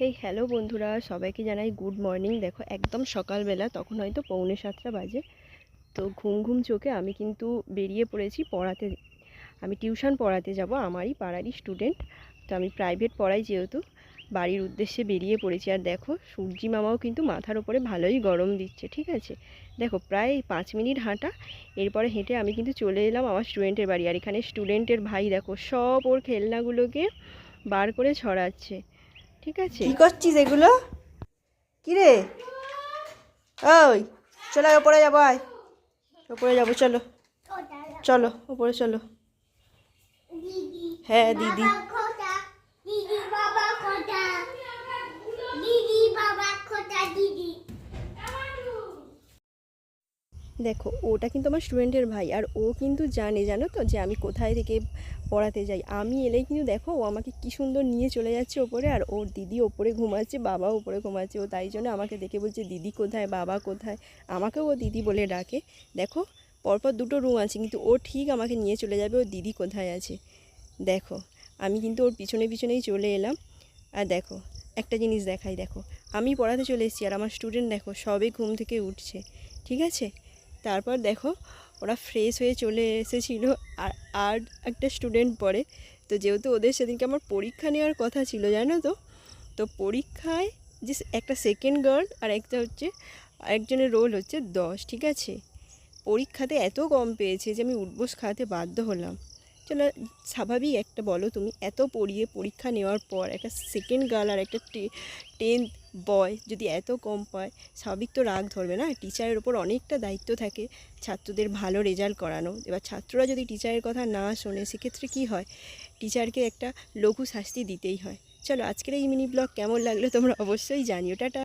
Hey hello বন্ধুরা। সবাইকে জানাই গুড মর্নিং দেখো, একদম সকালবেলা, তখন হয়তো পৌনে সাতটা বাজে। তো ঘুম ঘুম চোখে আমি কিন্তু বেরিয়ে পড়েছি পড়াতে। আমি টিউশন পড়াতে যাব, আমারই পাড়ারই স্টুডেন্ট তো আমি প্রাইভেট পড়াই যেহেতু, বাড়ির উদ্দেশ্যে বেরিয়ে পড়েছি। আর দেখো, সূর্যি মামাও কিন্তু মাথার ওপরে ভালোই গরম দিচ্ছে, ঠিক আছে? দেখো, প্রায় পাঁচ মিনিট হাঁটা, এরপরে হেঁটে আমি কিন্তু চলে এলাম আমার স্টুডেন্টের বাড়ি। আর এখানে স্টুডেন্টের ভাই, দেখো, সব ওর খেলনাগুলোকে বার করে ছড়াচ্ছে। ঠিক আছে। কি করছিস এগুলো? কি রে ওই, চলো ওপরে যাব, আয়। ওপরে যাব, চলো। চলো ওপরে চলো। হ্যাঁ দিদি দিদি বাবা খোটা দিদি বাবা খোটা দিদি দেখো, ওটা কিন্তু আমার স্টুডেন্টের ভাই, আর ও কিন্তু জানে, জানো তো, যে আমি কোথায় থেকে পড়াতে যাই। আমি এলেই কিন্তু দেখো, ও আমাকে কি সুন্দর নিয়ে চলে যাচ্ছে ওপরে, আর ওর দিদি ওপরে ঘুমাচ্ছে, বাবা ওপরে ঘুমাচ্ছে। ও তাই জন্য আমাকে দেখে বলছে, দিদি কোথায়, বাবা কোথায়? আমাকেও ও দিদি বলে ডাকে। দেখো, পরপর দুটো রুম আছে, কিন্তু ও ঠিক আমাকে নিয়ে চলে যাবে, ওর দিদি কোথায় আছে? দেখো, আমি কিন্তু ওর পিছনে, পিছনেই চলে এলাম। আর দেখো, একটা জিনিস দেখাই, দেখো, আমি পড়াতে চলে এসেছি, আর আমার স্টুডেন্ট দেখো, সবে ঘুম থেকে উঠছে, ঠিক আছে? তারপর দেখো, ওরা ফ্রেশ হয়ে চলে এসেছিল। আর আর একটা স্টুডেন্ট পড়ে। তো যেহেতু ওদের সেদিনকে আমার পরীক্ষা নেওয়ার কথা ছিল, জানো তো? তো পরীক্ষায় যে একটা সেকেন্ড গার্ল আর একটা হচ্ছে একজনের রোল হচ্ছে দশ, ঠিক আছে? পরীক্ষাতে এত কম পেয়েছে যে আমি উঠবোস খাওয়াতে বাধ্য হলাম। চলো স্বাভাবিক একটা বলো তুমি, এত পড়িয়ে পরীক্ষা নেওয়ার পর একটা সেকেন্ড গার্ল আর একটা টেন্থ বয় যদি এত কম পায়, স্বাভাবিক তো রাগ ধরবে না? টিচারের ওপর অনেকটা দায়িত্ব থাকে ছাত্রদের ভালো রেজাল্ট করানো এবার ছাত্ররা যদি টিচারের কথা না শোনে, সেক্ষেত্রে কি হয়? টিচারকে একটা লঘু শাস্তি দিতেই হয়। চলো আজকের এই মিনি ব্লগ কেমন লাগল তোমরা অবশ্যই জানিও। টাটা।